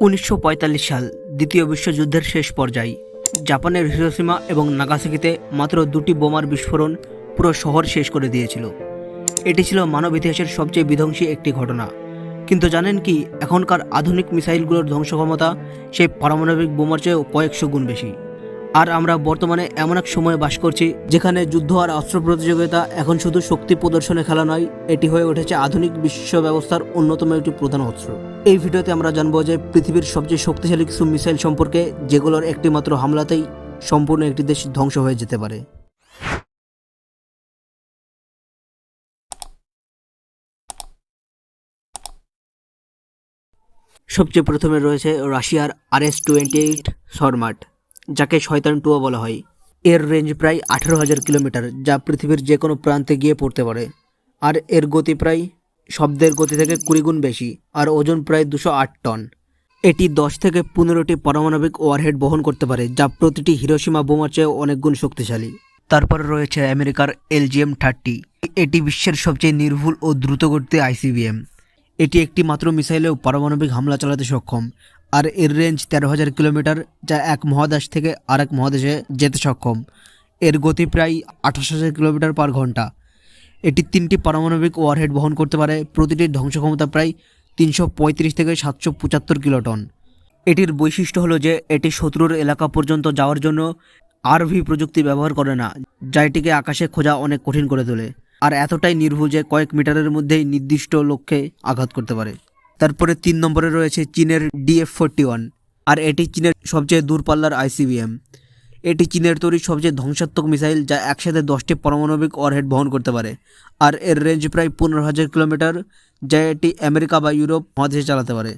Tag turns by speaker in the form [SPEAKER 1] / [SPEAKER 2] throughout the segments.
[SPEAKER 1] উনিশশো পঁয়তাল্লিশ সাল, দ্বিতীয় বিশ্বযুদ্ধের শেষ পর্যায়ে। জাপানের হিরোসীমা এবং নাগাসাকিতে মাত্র দুটি বোমার বিস্ফোরণ পুরো শহর শেষ করে দিয়েছিল। এটি ছিল মানব ইতিহাসের সবচেয়ে বিধ্বংসী একটি ঘটনা। কিন্তু জানেন কি, এখনকার আধুনিক মিসাইলগুলোর ধ্বংস ক্ষমতা সেই পারমাণবিক বোমার চেয়েও কয়েকশো গুণ বেশি। আর আমরা বর্তমানে এমন এক সময়ে বাস করছি যেখানে যুদ্ধ আর অস্ত্র প্রতিযোগিতা এখন শুধু শক্তি প্রদর্শনে খেলা নয়, এটি হয়ে উঠেছে আধুনিক বিশ্ব ব্যবস্থার অন্যতম একটি প্রধান অস্ত্র। এই ভিডিওতে আমরা জানব যে পৃথিবীর সবচেয়ে শক্তিশালী কিছু মিসাইল সম্পর্কে, যেগুলোর একটি মাত্র হামলাতেই সম্পূর্ণ একটি দেশ ধ্বংস হয়ে যেতে পারে। সবচেয়ে প্রথমে রয়েছে রাশিয়ার R S twenty eight Sarmat. যাকে শয়তান টুয়া বলা হয়। এর রেঞ্জ প্রায় আঠেরো হাজার কিলোমিটার, যা পৃথিবীর যে কোনো প্রান্তে গিয়ে পড়তে পারে। আর এর গতি প্রায় শব্দের গতি থেকে কুড়ি গুণ বেশি, আর ওজন প্রায় দুশো আট টন। এটি দশ থেকে পনেরোটি পারমাণবিক ওয়ারহেড বহন করতে পারে, যা প্রতিটি হিরোসীমা বোমার চেয়ে অনেক গুণ শক্তিশালী। তারপরে রয়েছে আমেরিকার এলজিএম থার্টি। এটি বিশ্বের সবচেয়ে নির্ভুল ও দ্রুতগতিতে আইসিবিএম। এটি একটি মাত্র মিসাইলেও পারমাণবিক হামলা চালাতে সক্ষম আর এর রেঞ্জ তেরো হাজার কিলোমিটার, যা এক মহাদেশ থেকে আরেক মহাদেশে যেতে সক্ষম। এর গতি প্রায় আঠাশ হাজার কিলোমিটার পার ঘণ্টা। এটি তিনটি পারমাণবিক ওয়ারহেড বহন করতে পারে। প্রতিটির ধ্বংস ক্ষমতা প্রায় তিনশো পঁয়ত্রিশ থেকে সাতশো পঁচাত্তর কিলোটন। এটির বৈশিষ্ট্য হলো যে, এটি শত্রুর এলাকা পর্যন্ত যাওয়ার জন্য আরভি প্রযুক্তি ব্যবহার করে না, যা এটিকে আকাশে খোঁজা অনেক কঠিন করে তোলে। আর এতটাই নির্ভুল যে কয়েক মিটারের মধ্যেই নির্দিষ্ট লক্ষ্যে আঘাত করতে পারে। তারপরে তিন নম্বরে রয়েছে চীনের ডিএফ ফোরটি ওয়ান, আর এটি চীনের সবচেয়ে দূরপাল্লার আইসিবিএম এটি চীনের তৈরি সবচেয়ে ধ্বংসাত্মক মিসাইল যা একসাথে দশটি পারমাণবিক ওয়ারহেড বহন করতে পারে, আর এর রেঞ্জ প্রায় পনেরো হাজার কিলোমিটার, যা এটি আমেরিকা বা ইউরোপ মহাদেশে চালাতে পারে,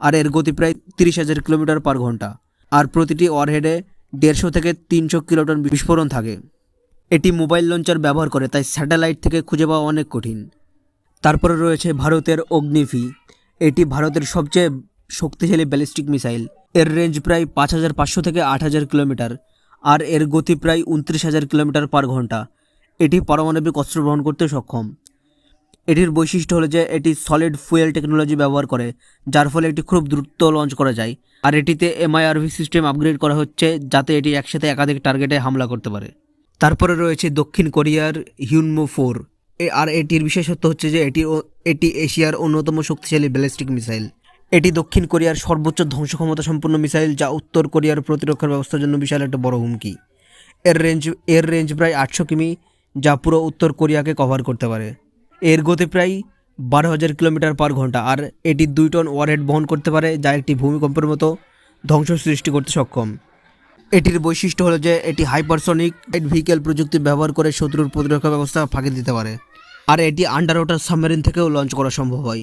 [SPEAKER 1] আর এর গতি প্রায় তিরিশ হাজার কিলোমিটার পার ঘণ্টা, আর প্রতিটি ওয়ারহেডে দেড়শো থেকে তিনশো কিলোটন বিস্ফোরণ থাকে। এটি মোবাইল লঞ্চার ব্যবহার করে, তাই স্যাটেলাইট থেকে খুঁজে পাওয়া অনেক কঠিন। তারপরে রয়েছে ভারতের অগ্নিফি এটি ভারতের সবচেয়ে শক্তিশালী ব্যালিস্টিক মিসাইল। এর রেঞ্জ প্রায় পাঁচ হাজার পাঁচশো থেকে আট হাজার কিলোমিটার, আর এর গতি প্রায় উনত্রিশ হাজার কিলোমিটার পার ঘণ্টা। এটি পারমাণবিক অস্ত্র গ্রহণ করতে সক্ষম। এটির বৈশিষ্ট্য হলো যে এটি সলিড ফুয়েল টেকনোলজি ব্যবহার করে, যার ফলে এটি খুব দ্রুত লঞ্চ করা যায়। আর এটিতে এমআইআরভি সিস্টেম আপগ্রেড করা হচ্ছে, যাতে এটি একসাথে একাধিক টার্গেটে হামলা করতে পারে। তারপরে রয়েছে দক্ষিণ কোরিয়ার হিউনমো ফোর আর এটির বিশেষত্ব হচ্ছে যে এটি এটি এশিয়ার অন্যতম শক্তিশালী ব্যালিস্টিক মিসাইল। এটি দক্ষিণ কোরিয়ার সর্বোচ্চ ধ্বংস ক্ষমতা সম্পন্ন মিসাইল, যা উত্তর কোরিয়ার প্রতিরক্ষার ব্যবস্থার জন্য বিশাল একটা বড় হুমকি। এর রেঞ্জ এর রেঞ্জ প্রায় আটশো কিমি, যা পুরো উত্তর কোরিয়াকে কভার করতে পারে। এর গতি প্রায় বারো হাজার কিলোমিটার পার ঘণ্টা, আর এটি দুই টন ওয়ারহেড বহন করতে পারে, যা একটি ভূমিকম্পের মতো ধ্বংস সৃষ্টি করতে সক্ষম। এটির বৈশিষ্ট্য হলো যে এটি হাইপারসনিক ভেহিকেল প্রযুক্তি ব্যবহার করে শত্রুর প্রতিরক্ষা ব্যবস্থা ফাঁকি দিতে পারে। আর এটি আন্ডার ওয়াটার সাবমেরিন থেকেও লঞ্চ করা সম্ভব হয়।